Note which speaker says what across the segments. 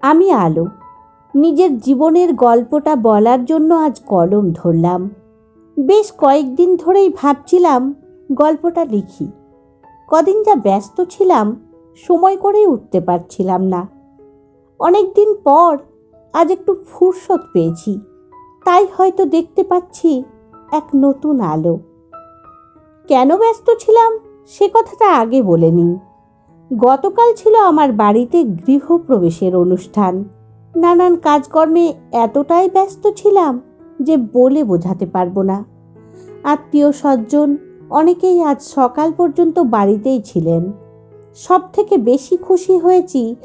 Speaker 1: আমি আলো। নিজের জীবনের গল্পটা বলার জন্য আজ কলম ধরলাম। বেশ কয়েকদিন ধরেই ভাবছিলাম, গল্পটা লিখি। কদিন যা ব্যস্ত ছিলাম, সময় করে উঠতে পারছিলাম না। অনেক দিন পর আজ একটু ফুরসত পেয়েছি। তাই হয়তো দেখতে পাচ্ছি এক নতুন আলো। কেন ব্যস্ত ছিলাম, সে কথাটা আগে বলে নিই। গতকাল ছিল আমার বাড়িতে গৃহপ্রবেশের অনুষ্ঠান। নানান কাজকর্মে এতটাই ব্যস্ত ছিলাম যে বলে বোঝাতে পারব না। আত্মীয় স্বজন অনেকেই আজ সকাল পর্যন্ত বাড়িতেই ছিলেন। সব থেকে বেশি খুশি হয়েছি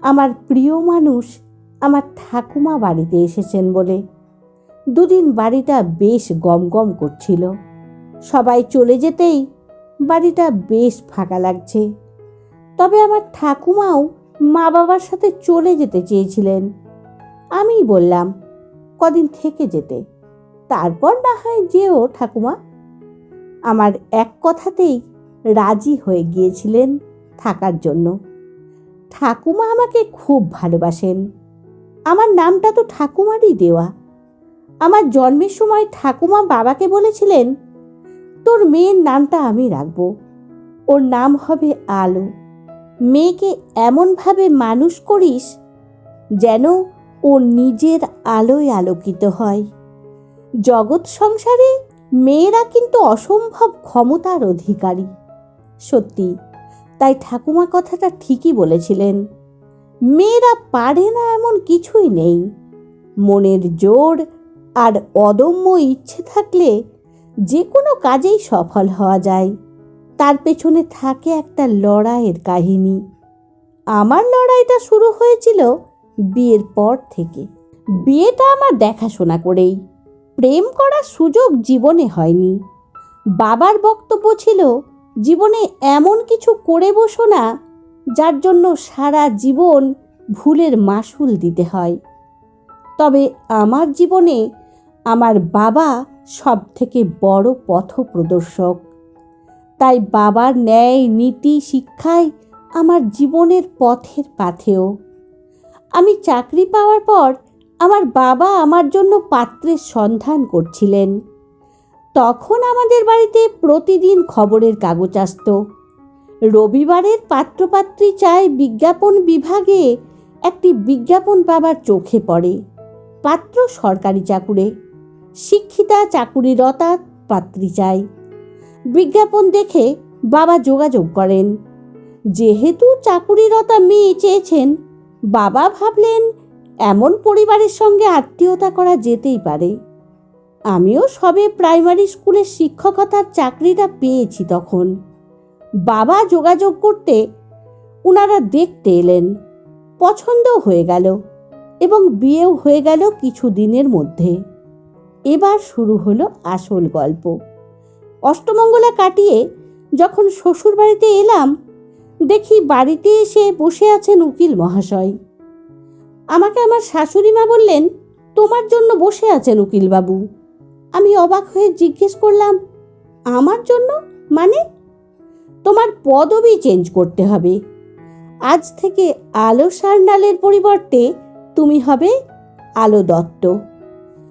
Speaker 1: আমার প্রিয় মানুষ আমার ঠাকুমা বাড়িতে এসেছেন বলে। দুদিন বাড়িটা বেশ গমগম করছিল। সবাই চলে যেতেই বাড়িটা বেশ ফাঁকা লাগছে। তবে আমার ঠাকুমাও মা বাবার সাথে চলে যেতে চেয়েছিলেন। আমি বললাম, কদিন থেকে যেতে? তারপর না হয় যেও, ঠাকুমা। আমার এক কথাতেই রাজি হয়ে গিয়েছিলেন থাকার জন্য। ঠাকুমা আমাকে খুব ভালোবাসেন। আমার নামটা তো ঠাকুমারই দেওয়া। আমার জন্মের সময় ঠাকুমা বাবাকে বলেছিলেন, তোর মেয়ের নামটা আমি রাখব। ওর নাম হবে আলো। মেয়েকে এমনভাবে মানুষ করিস যেন ও নিজের আলোয় আলোকিত হয়। জগৎ সংসারে মেয়েরা কিন্তু অসম্ভব ক্ষমতার অধিকারী। সত্যি, তাই ঠাকুমা কথাটা ঠিকই বলেছিলেন। মেয়েরা পারে না এমন কিছুই নেই। মনের জোর আর অদম্য ইচ্ছে থাকলে যে কোনো কাজেই সফল হওয়া যায়। তার পেছনে থাকে একটা লড়াইয়ের কাহিনী। আমার লড়াইটা শুরু হয়েছিল বিয়ের পর থেকে। বিয়েটা আমার দেখাশোনা করেই। প্রেম করার সুযোগ জীবনে হয়নি। বাবার বক্তব্য ছিল, জীবনে এমন কিছু করে বসো না, যার জন্য সারা জীবন ভুলের মাসুল দিতে হয়। তবে আমার জীবনে আমার বাবা সব থেকে বড় পথপ্রদর্শক। তাই বাবার ন্যায়, নীতি শিক্ষায় আমার জীবনের পথের পাথেও আমি চাকরি পাওয়ার পর আমার বাবা আমার জন্য পাত্রের সন্ধান করছিলেন। তখন আমাদের বাড়িতে প্রতিদিন খবরের কাগজ আসত। রবিবারের পাত্রপাত্রী চায় বিজ্ঞাপন বিভাগে একটি বিজ্ঞাপন বাবার চোখে পড়ে। পাত্র সরকারি চাকুরে। শিক্ষিতা চাকুরিরতা পাত্রী চাই। বিজ্ঞাপন দেখে বাবা যোগাযোগ করেন। যেহেতু চাকুরিরতা মেয়ে চেয়েছেন, বাবা ভাবলেন এমন পরিবারের সঙ্গে আত্মীয়তা করা যেতেই পারে। আমিও সবে প্রাইমারি স্কুলের শিক্ষকতার চাকরিটা পেয়েছি তখন। বাবা যোগাযোগ করতে ওনারা দেখতে এলেন। পছন্দ হয়ে গেল এবং বিয়েও হয়ে গেল কিছু দিনের মধ্যে। এবার শুরু হলো আসল গল্প। অষ্টমঙ্গলা কাটিয়ে যখন শ্বশুর বাড়িতে এলাম, দেখি বাড়িতে এসে বসে আছেন উকিল মহাশয়। আমাকে আমার শাশুড়ি মা বললেন, তোমার জন্য বসে আছেন উকিলবাবু। আমি অবাক হয়ে জিজ্ঞেস করলাম, আমার জন্য? মানে? তোমার পদবি চেঞ্জ করতে হবে। আজ থেকে আলো সারনালের পরিবর্তে তুমি হবে আলো দত্ত।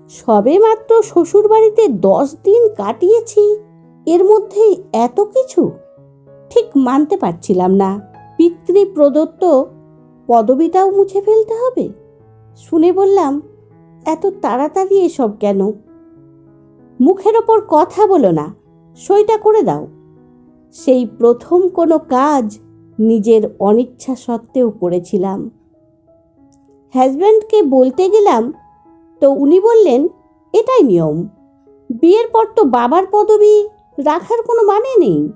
Speaker 1: সবে মাত্র শ্বশুর বাড়িতে দশ দিন কাটিয়েছি। এর মধ্যেই এত কিছু? ঠিক মানতে পারছিলাম না। পিতৃ প্রদত্ত পদবিটাও মুছে ফেলতে হবে? শুনে বললাম, এত তাড়াতাড়ি এসব কেন? মুখের ওপর কথা বলো না, সইটা করে দাও। সেই প্রথম কোনো কাজ নিজের অনিচ্ছা সত্ত্বেও করেছিলাম। হাজব্যান্ডকে বলতে গেলাম, তো উনি বললেন, এটাই নিয়ম। বিয়ের পর তো বাবার পদবি রাখার কোনো মানে নেই।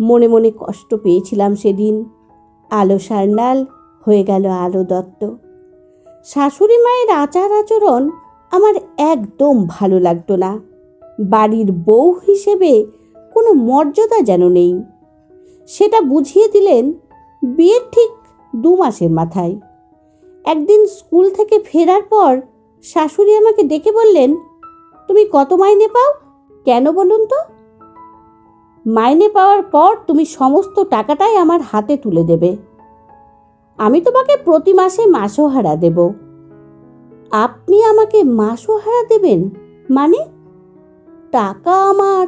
Speaker 1: মনে মনে কষ্ট পেয়েছিলাম সেদিন। আলো সার্নাল হয়ে গেল আলো দত্ত। শাশুড়ি মায়ের আচার আচরণ আমার একদম ভালো লাগতো না। বাড়ির বউ হিসেবে কোনো মর্যাদা যেন নেই। সেটা বুঝিয়ে দিলেন বিয়ের ঠিক দু মাসের মাথায়। একদিন স্কুল থেকে ফেরার পর শাশুড়ি আমাকে ডেকে বললেন, তুমি কত মাইনে পাও? কেন বলুন তো? মাইনে পাওয়ার পর তুমি সমস্ত টাকাটাই আমার হাতে তুলে দেবে। আমি তোমাকে প্রতি মাসে মাসোহারা দেব। আপনি আমাকে মাসোহারা দেবেন? মানে টাকা আমার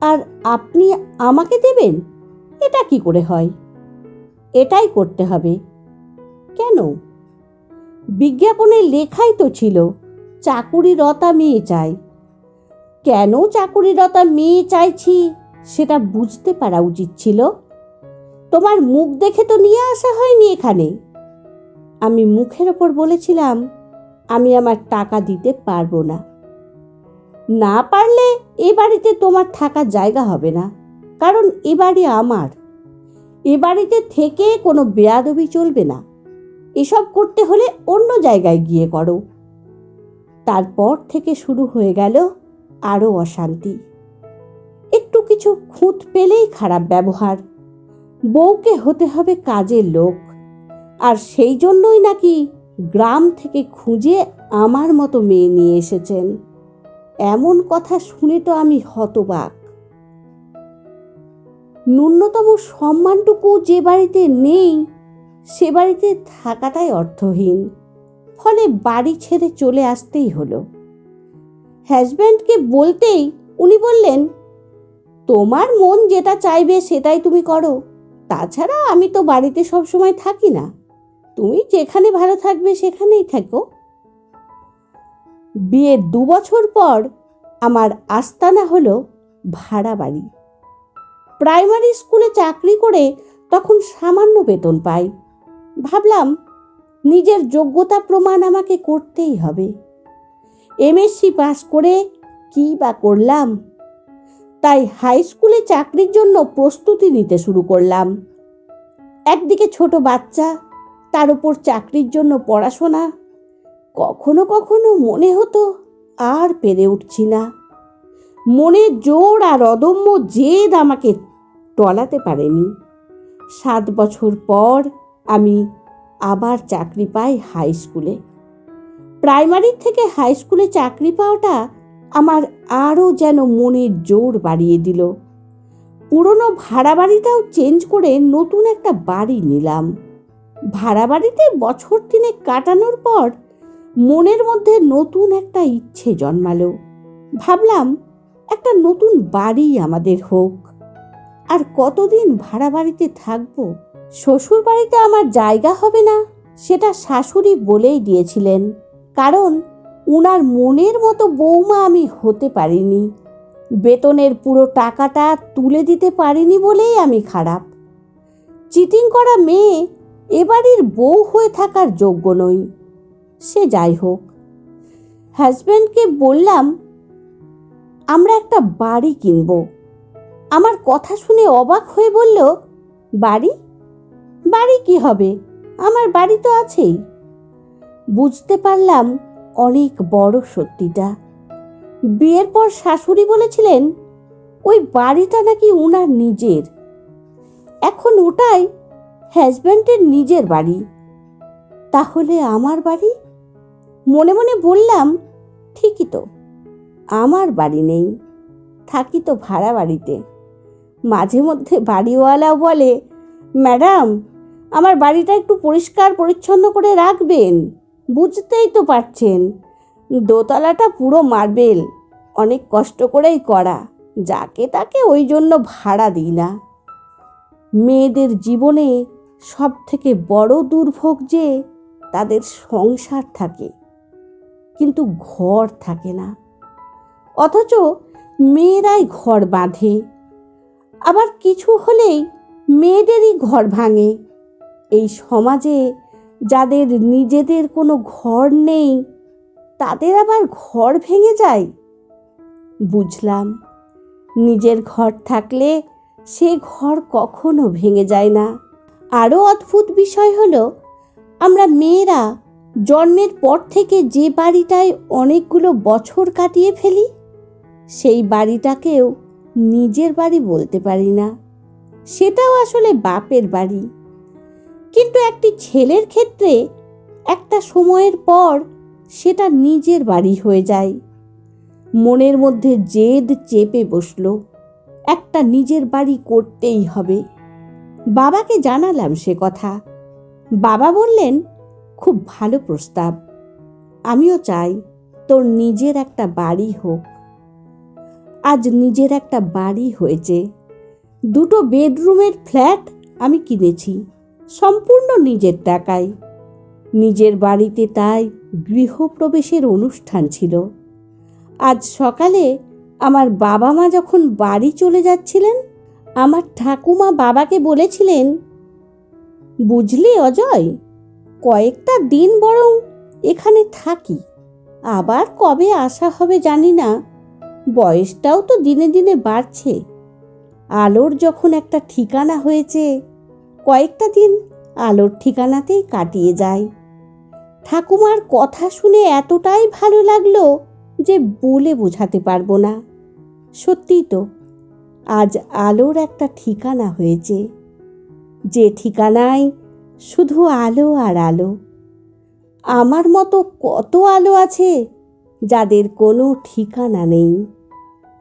Speaker 1: আর আপনি আমাকে দেবেন? এটা কি করে হয়? এটাই করতে হবে। কেন? বিজ্ঞাপনের লেখাই তো ছিল, চাকুরিরতা মেয়ে চাই। কেন চাকুরিরতা মেয়ে চাইছি? সেটা বুঝতে পারা উচিত ছিল। তোমার মুখ দেখে তো নিয়ে আসা হয়নি এখানে। আমি মুখের ওপর বলেছিলাম, আমি আমার টাকা দিতে পারব না। না পারলে এ বাড়িতে তোমার থাকার জায়গা হবে না, কারণ এ বাড়ি আমার। এ বাড়িতে থেকে কোনো বেয়াদবি চলবে না। এসব করতে হলে অন্য জায়গায় গিয়ে করো। তারপর থেকে শুরু হয়ে গেল আরও অশান্তি। কিছু খুঁত পেলেই খারাপ ব্যবহার। বউকে হতে হবে কাজের লোক। আর সেই জন্যই নাকি গ্রাম থেকে খুঁজে আমার মতো মেয়ে নিয়ে এসেছেন। এমন কথা শুনে তো আমি হতবাক। ন্যূনতম সম্মানটুকু যে বাড়িতে নেই, সে বাড়িতে থাকাটাই অর্থহীন। ফলে বাড়ি ছেড়ে চলে আসতেই হলো। হাজব্যান্ডকে বলতেই উনি বললেন তোমার মন যেটা চাইবে সেটাই তুমি করো। তাছাড়া আমি তো বাড়িতে সব সময় থাকি না। তুমি যেখানে ভালো থাকবে সেখানেই থাকো। বিয়ের দু বছর পর আমার আস্তানা হলো ভাড়া বাড়ি। প্রাইমারি স্কুলে চাকরি করে তখন সামান্য বেতন পাই। ভাবলাম নিজের যোগ্যতা প্রমাণ আমাকে করতেই হবে। এমএসসি পাস করে কী বা করলাম তাই হাই স্কুলে চাকরির জন্য প্রস্তুতি নিতে শুরু করলাম। একদিকে ছোট বাচ্চা, তার উপর চাকরির জন্য পড়াশোনা। কখনো কখনো মনে হতো আর পেরে উঠছি না। মনের জোর আর অদম্য জেদ আমাকে টলাতে পারেনি। সাত বছর পর আমি আবার চাকরি পাই হাই স্কুলে প্রাইমারি থেকে হাই স্কুলে চাকরি পাওয়াটা আমার আরও যেন মনের জোর বাড়িয়ে দিল। পুরনো ভাড়া বাড়িটাও চেঞ্জ করে নতুন একটা বাড়ি নিলাম। ভাড়া বাড়িতে বছর তিনে কাটানোর পর মনের মধ্যে নতুন একটা ইচ্ছে জন্মালো। ভাবলাম, একটা নতুন বাড়ি আমাদের হোক। আর কতদিন ভাড়া বাড়িতে থাকব? শ্বশুর বাড়িতে আমার জায়গা হবে না, সেটা শাশুড়ি বলেই দিয়েছিলেন। কারণ উনার মনের মতো বৌমা আমি হতে পারিনি। বেতনের পুরো টাকাটা তুলে দিতে পারিনি বলেই আমি খারাপ। চিটিং করা মেয়ে এবাড়ির বউ হয়ে থাকার যোগ্য নই। সে যাই হোক। হাজব্যান্ডকে বললাম, আমরা একটা বাড়ি কিনব। আমার কথা শুনে অবাক হয়ে বলল, বাড়ি? বাড়ি কি হবে? আমার বাড়ি তো আছেই। বুঝতে পারলাম অনেক বড় সত্যিটা। বিয়ের পর শাশুড়ি বলেছিলেন, ওই বাড়িটা নাকি উনার নিজের। এখন ওটাই হাজব্যান্ডের নিজের বাড়ি। তাহলে আমার বাড়ি? মনে মনে বললাম, ঠিকই তো, আমার বাড়ি নেই। থাকি তো ভাড়া বাড়িতে। মাঝে মধ্যে বাড়িওয়ালাও বলে, ম্যাডাম, আমার বাড়িটা একটু পরিষ্কার পরিচ্ছন্ন করে রাখবেন। বুঝতেই তো পারছেন। দোতলাটা পুরো মার্বেল, অনেক কষ্ট করেই করা, যাকে তাকে ওই জন্য ভাড়া দিই না। মেয়েদের জীবনে সব থেকে বড় দুর্ভোগ যে তাদের সংসার থাকে, কিন্তু ঘর থাকে না। অথচ মেয়েরাই ঘর বাঁধে, আবার কিছু হলেই মেয়েদেরই ঘর ভাঙে। এই সমাজে যাদের নিজেদের কোনো ঘর নেই, তাদের আবার ঘর ভেঙে যায়। বুঝলাম, নিজের ঘর থাকলে সে ঘর কখনো ভেঙে যায় না। আরও অদ্ভুত বিষয় হলো, আমরা মেয়েরা জন্মের পর থেকে যে বাড়িটায় অনেকগুলো বছর কাটিয়ে ফেলি, সেই বাড়িটাকেও নিজের বাড়ি বলতে পারি না। সেটাও আসলে বাপের বাড়ি। কিন্তু একটি ছেলের ক্ষেত্রে একটা সময়ের পর সেটা নিজের বাড়ি হয়ে যায়। মনের মধ্যে জেদ চেপে বসল, একটা নিজের বাড়ি করতেই হবে। বাবাকে জানালাম সে কথা। বাবা বললেন, খুব ভালো প্রস্তাব। আমিও চাই তোর নিজের একটা বাড়ি হোক। আজ নিজের একটা বাড়ি হয়েছে। দুটো বেডরুমের ফ্ল্যাট আমি কিনেছি। সম্পূর্ণ নিজের টাকায়। নিজের বাড়িতে তাই গৃহপ্রবেশের অনুষ্ঠান ছিল। আজ সকালে আমার বাবা মা যখন বাড়ি চলে যাচ্ছিলেন, আমার ঠাকুমা বাবাকে বলেছিলেন, বুঝলি অজয়, কয়েকটা দিন বরং এখানে থাকি, আবার কবে আসা হবে জানি না। বয়সটাও তো দিনে দিনে বাড়ছে। আলোর যখন একটা ঠিকানা হয়েছে কয়েকটা দিন আলোর ঠিকানাতেই কাটিয়ে যায়। ঠাকুমার কথা শুনে এতটাই ভালো লাগল যে বলে বোঝাতে পারব না। সত্যিই তো, আজ আলোর একটা ঠিকানা হয়েছে। যে ঠিকানায় শুধু আলো আর আলো। আমার মতো কত আলো আছে যাদের কোনো ঠিকানা নেই।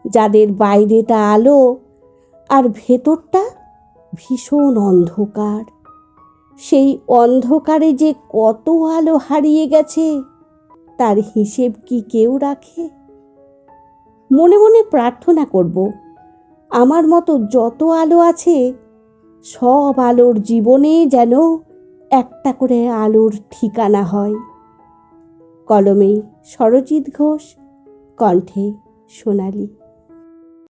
Speaker 1: যাদের বাইরেটা আলো আর ভেতরটা ভীষণ অন্ধকার। সেই অন্ধকারে যে কত আলো হারিয়ে গেছে, তার হিসেব কি কেউ রাখে? মনে মনে প্রার্থনা করব, আমার মতো যত আলো আছে, সব আলোর জীবনে যেন একটা করে আলোর ঠিকানা হয়। কলমে সরজিৎ ঘোষ, কণ্ঠে সোনালী।